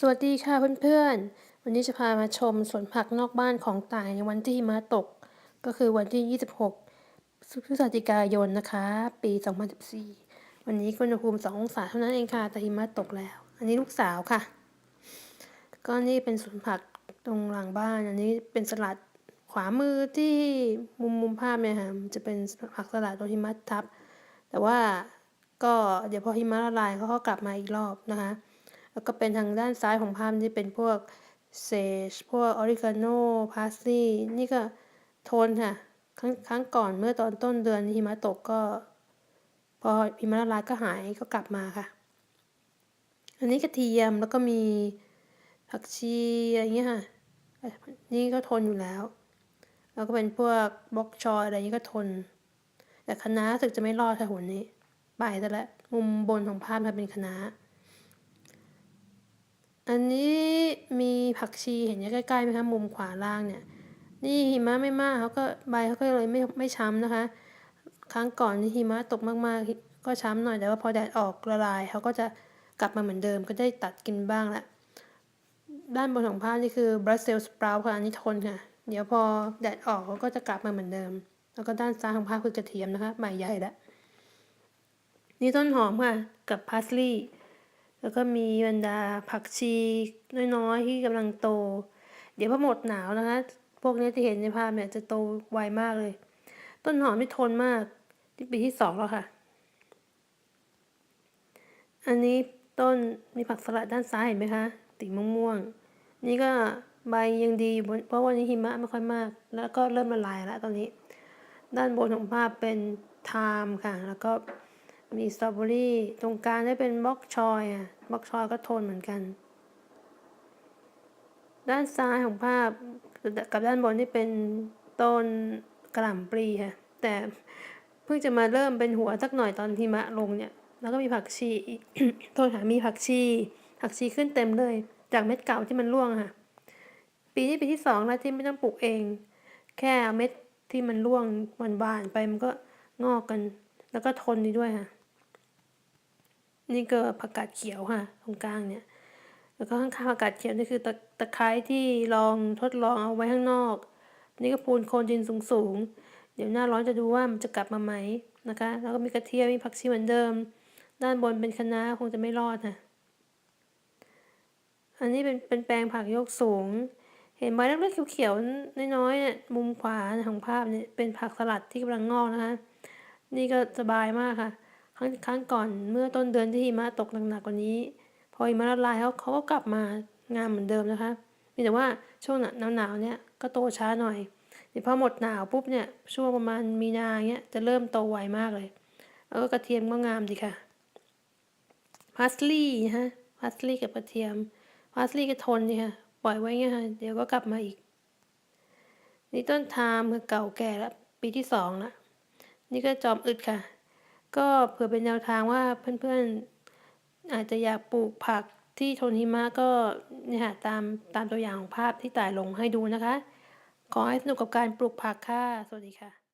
สวัสดีค่ะเพื่อนๆ วันนี้จะพามาชมสวนผักนอกบ้านของต่ายในวันที่หิมะตก ก็คือวันที่ 26พฤศจิกายนนะคะ ปี 2014 วันนี้อุณหภูมิ 2 องศาเท่านั้นเองค่ะ แต่หิมะตกแล้ว อันนี้ลูกสาวค่ะ ก็นี่เป็นสวนผักตรงหลังบ้าน อันนี้เป็นสลัดขวามือที่มุมมุมภาพเนี่ยค่ะ จะเป็นผักสลัดโดนหิมะทับ แต่ว่าก็เดี๋ยวพอหิมะละลายเขาก็กลับมาอีกรอบนะคะ แล้วก็เป็นทางด้านซ้ายของภาพที่เป็นพวกเซจพวกออริกาโนพาสลีนี่ก็โทนค่ะครั้งครั้งก่อนเมื่อตอนต้นเดือนหิมะตกก็ พอหิมะละลายก็หายก็กลับมาค่ะ อันนี้กระเทียมแล้วก็มีผักชีอะไรเงี้ยค่ะ นี่ก็ทนอยู่แล้ว แล้วก็เป็นพวกบล็อกชอยอะไรนี้ก็ทน แต่คณะสึกจะไม่รอดค่ะหุ่นนี้ไปแต่ละมุมบนของภาพมันเป็นคณะ อันนี้มีผักชีเห็นใกล้ๆไหมคะมุมขวาล่างเนี่ย นี่หิมะไม่มากเขาก็ใบเขาก็เลยไม่ไม่ช้ำนะคะ ครั้งก่อนที่หิมะตกมากๆ ก็ช้ำหน่อยแต่ว่าพอแดดออกละลายเขาก็จะกลับมาเหมือนเดิมก็ได้ตัดกินบ้างละด้านบนของภาพนี่คือบรัสเซลสปราวค่ะอันนี้ทนค่ะเดี๋ยวพอแดดออกเขาก็จะกลับมาเหมือนเดิม แล้วก็ด้านซ้ายของภาพคือกระเทียมนะคะใบใหญ่ละนี่ต้นหอมค่ะ กับพาสลีย์ แล้วก็มีบรรดาผักชีน้อยๆที่กำลังโต เดี๋ยวพอหมดหนาวนะคะ พวกนี้ที่เห็นในภาพเนี่ยจะโตไวมากเลย ต้นหอมที่ทนมากที่ปีที่สองแล้วค่ะ อันนี้ต้นมีผักสลัดด้านซ้ายเห็นไหมคะติ่งม่วงๆนี่ก็ใบยังดีอยู่เพราะวันนี้หิมะไม่ค่อยมาก แล้วก็เริ่มละลายแล้วตอนนี้ ด้านบนของภาพเป็นไทม์ค่ะ แล้วก็ มีสตรอเบอรี่ ตรงกลางได้เป็นบล็อกชอยอะบล็อกชอยก็โทนเหมือนกัน ด้านซ้ายของภาพกับด้านบนนี่เป็นต้นกระหล่ำปลีค่ะ แต่เพิ่งจะมาเริ่มเป็นหัวสักหน่อยตอนหิมะลงเนี่ย แล้วก็มีผักชีโทษค่ะมีผักชี ผักชีขึ้นเต็มเลย จากเม็ดเก่าที่มันร่วงค่ะ ปีนี้ปีที่สองแล้วที่ไม่ต้องปลูกเอง แค่เม็ดที่มันร่วงบานๆไปมันก็งอกกัน แล้วก็ทนดีด้วยค่ะ นี่ก็ผักกาดเขียวค่ะ ตรงกลางเนี่ย แล้วก็ข้างๆผักกาดเขียวนี่คือตะตะไคร้ที่ลองทดลองเอาไว้ข้างนอก นี่ก็ปูนโคนดินสูงๆ เดี๋ยวหน้าร้อนจะดูว่ามันจะกลับมาไหมนะคะ แล้วก็มีกระเทียมมีผักชีเหมือนเดิม ด้านบนเป็นคะน้าคงจะไม่รอดค่ะอันนี้เป็นเป็นแปลงผักยกสูง เห็นใบเล็กๆเขียวๆน้อยๆเนี่ยมุมขวาของภาพเนี่ยเป็นผักสลัดที่กำลังงอกนะคะ นี่ก็สบายมากค่ะ ครั้งครั้งก่อนเมื่อต้นเดือนที่หิมะตกหนักๆกว่านี้ พอหิมะละลายเขาเขาก็กลับมางามเหมือนเดิมนะคะมีแต่ว่าช่วงหนาวหนาวเนี่ยก็โตช้าหน่อยเดี๋ยวพอหมดหนาวปุ๊บเนี่ยช่วงประมาณมีนาเงี้ยจะเริ่มโตไวมากเลยแล้วก็กระเทียมก็งามดีค่ะพาสลีย์นะฮะพาสลีย์กับกระเทียมพาสลีย์ก็ทนดีค่ะปล่อยไว้เงี้ยค่ะเดี๋ยวก็กลับมาอีก นี่ต้นทามคือเก่าแก่แล้วปีที่สองละนี่ก็จอมอึดค่ะ ก็เผื่อเป็นแนวทางว่าเพื่อนๆอาจจะอยากปลูกผักที่ทนหิมะก็เนี่ยค่ะตามตามตัวอย่างของภาพที่ต่ายลงให้ดูนะคะ ขอให้สนุกกับการปลูกผักค่ะ สวัสดีค่ะ